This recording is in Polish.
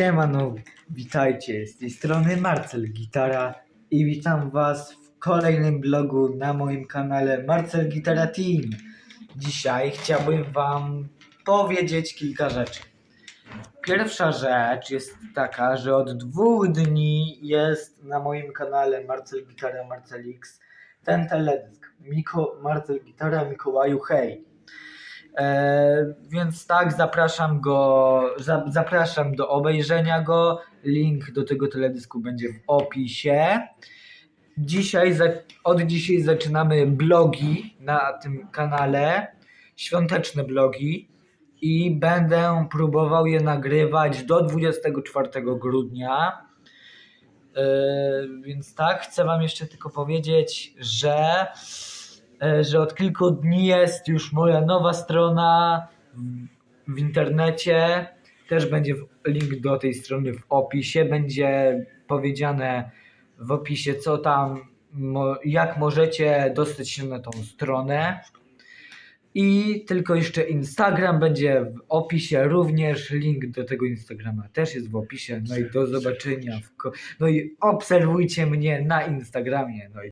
Siemano, witajcie, z tej strony Marcel Gitara i witam was w kolejnym blogu na moim kanale Marcel Gitara Team. Dzisiaj chciałbym wam powiedzieć kilka rzeczy. Pierwsza rzecz jest taka, że od dwóch dni jest na moim kanale Marcel Gitara Marcel X ten teledysk Miko, Marcel Gitara Mikołaju Hej. E, więc tak, zapraszam go, za, zapraszam do obejrzenia go. Link do tego teledysku będzie w opisie. Dzisiaj, od dzisiaj zaczynamy blogi na tym kanale, świąteczne blogi i będę próbował je nagrywać do 24 grudnia. E, więc tak, chcę Wam jeszcze tylko powiedzieć, że że od kilku dni jest już moja nowa strona w, internecie. Też będzie link do tej strony w opisie. Będzie powiedziane w opisie, co tam, jak możecie dostać się na tą stronę. I tylko jeszcze Instagram będzie w opisie, również link do tego Instagrama też jest w opisie. No i do zobaczenia. No i obserwujcie mnie na Instagramie. No i